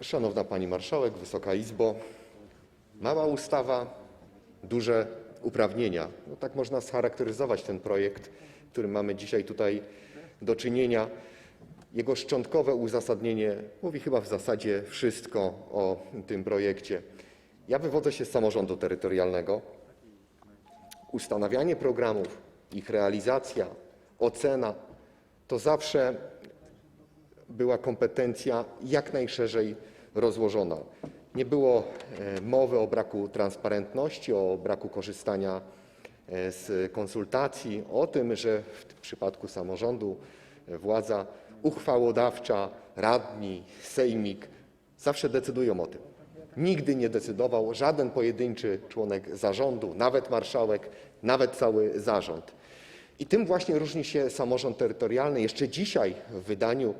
Szanowna Pani Marszałek, Wysoka Izbo, mała ustawa, duże uprawnienia. No tak można scharakteryzować ten projekt, którym mamy dzisiaj tutaj do czynienia. Jego szczątkowe uzasadnienie mówi chyba w zasadzie wszystko o tym projekcie. Ja wywodzę się z samorządu terytorialnego. Ustanawianie programów, ich realizacja, ocena to zawsze była kompetencja jak najszerzej rozłożona. Nie było e, mowy o braku transparentności, o braku korzystania e, z konsultacji, o tym, że w przypadku samorządu e, władza uchwałodawcza, radni, sejmik zawsze decydują o tym. Nigdy nie decydował żaden pojedynczy członek zarządu, nawet marszałek, nawet cały zarząd. I tym właśnie różni się samorząd terytorialny. Jeszcze dzisiaj w wydaniu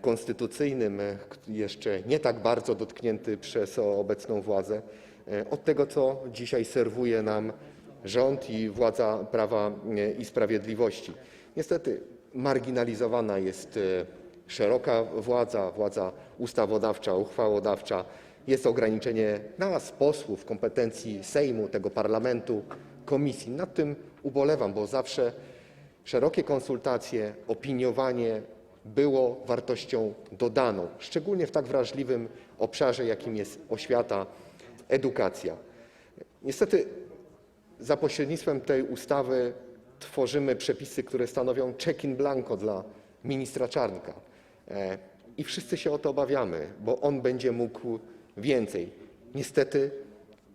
konstytucyjnym, e, jeszcze nie tak bardzo dotknięty przez obecną władzę, e, od tego, co dzisiaj serwuje nam rząd i władza Prawa e, i Sprawiedliwości. Niestety marginalizowana jest e, szeroka władza, władza ustawodawcza, uchwałodawcza. Jest ograniczenie nas, posłów, kompetencji Sejmu, tego parlamentu, komisji. Nad tym ubolewam, bo zawsze szerokie konsultacje, opiniowanie było wartością dodaną, szczególnie w tak wrażliwym obszarze, jakim jest oświata, edukacja. Niestety za pośrednictwem tej ustawy tworzymy przepisy, które stanowią check in blanco dla ministra Czarnka. E, I wszyscy się o to obawiamy, bo on będzie mógł więcej. Niestety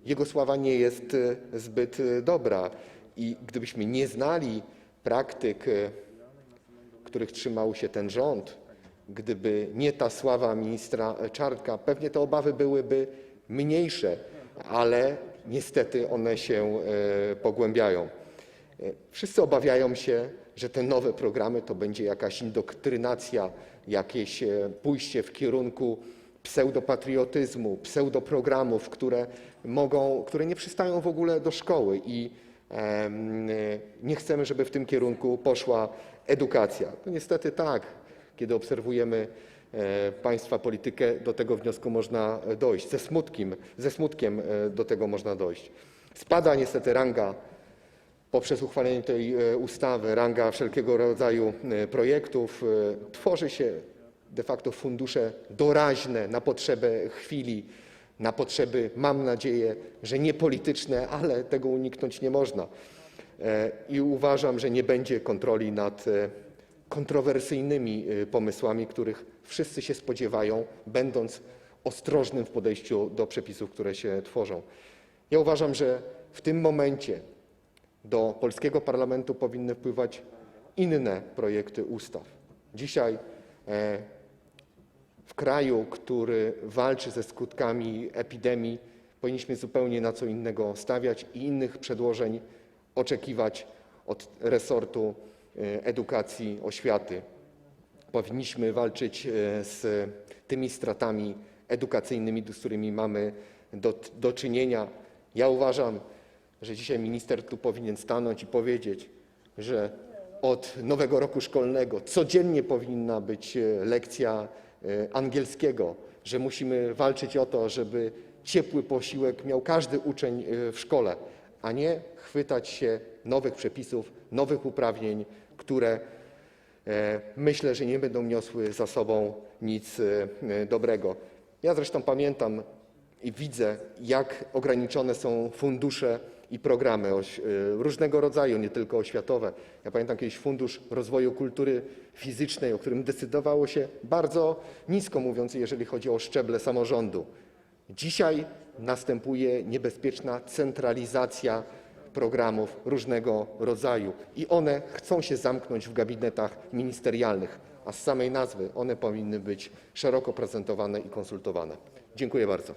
jego sława nie jest e, zbyt e, dobra i gdybyśmy nie znali praktyk, których trzymał się ten rząd, gdyby nie ta sława ministra Czarnka, pewnie te obawy byłyby mniejsze, ale niestety one się e, pogłębiają. E, Wszyscy obawiają się, że te nowe programy to będzie jakaś indoktrynacja, jakieś e, pójście w kierunku pseudopatriotyzmu, pseudoprogramów, które mogą, które nie przystają w ogóle do szkoły i nie chcemy, żeby w tym kierunku poszła edukacja. To niestety tak, kiedy obserwujemy e, państwa politykę, do tego wniosku można dojść. Ze smutkiem, e, do tego można dojść. Spada niestety ranga poprzez uchwalenie tej e, ustawy, ranga wszelkiego rodzaju projektów. Tworzy się de facto fundusze doraźne na potrzebę chwili, na potrzeby, mam nadzieję, że nie polityczne, ale tego uniknąć nie można. E, I uważam, że nie będzie kontroli nad e, kontrowersyjnymi e, pomysłami, których wszyscy się spodziewają, będąc ostrożnym w podejściu do przepisów, które się tworzą. Ja uważam, że w tym momencie do polskiego parlamentu powinny wpływać inne projekty ustaw. Dzisiaj w kraju, który walczy ze skutkami epidemii, powinniśmy zupełnie na co innego stawiać i innych przedłożeń oczekiwać od resortu e, edukacji, oświaty. Powinniśmy walczyć e, z tymi stratami edukacyjnymi, z którymi mamy do, czynienia. Ja uważam, że dzisiaj minister tu powinien stanąć i powiedzieć, że od nowego roku szkolnego codziennie powinna być e, lekcja angielskiego, że musimy walczyć o to, żeby ciepły posiłek miał każdy uczeń w szkole, a nie chwytać się nowych przepisów, nowych uprawnień, które e, myślę, że nie będą niosły za sobą nic e, dobrego. Ja zresztą pamiętam i widzę, jak ograniczone są fundusze i programy e, różnego rodzaju, nie tylko oświatowe. Ja pamiętam kiedyś Fundusz Rozwoju Kultury Fizycznej, o którym decydowało się bardzo nisko mówiąc, jeżeli chodzi o szczeble samorządu. Dzisiaj następuje niebezpieczna centralizacja programów różnego rodzaju i one chcą się zamknąć w gabinetach ministerialnych, a z samej nazwy one powinny być szeroko prezentowane i konsultowane. Dziękuję bardzo.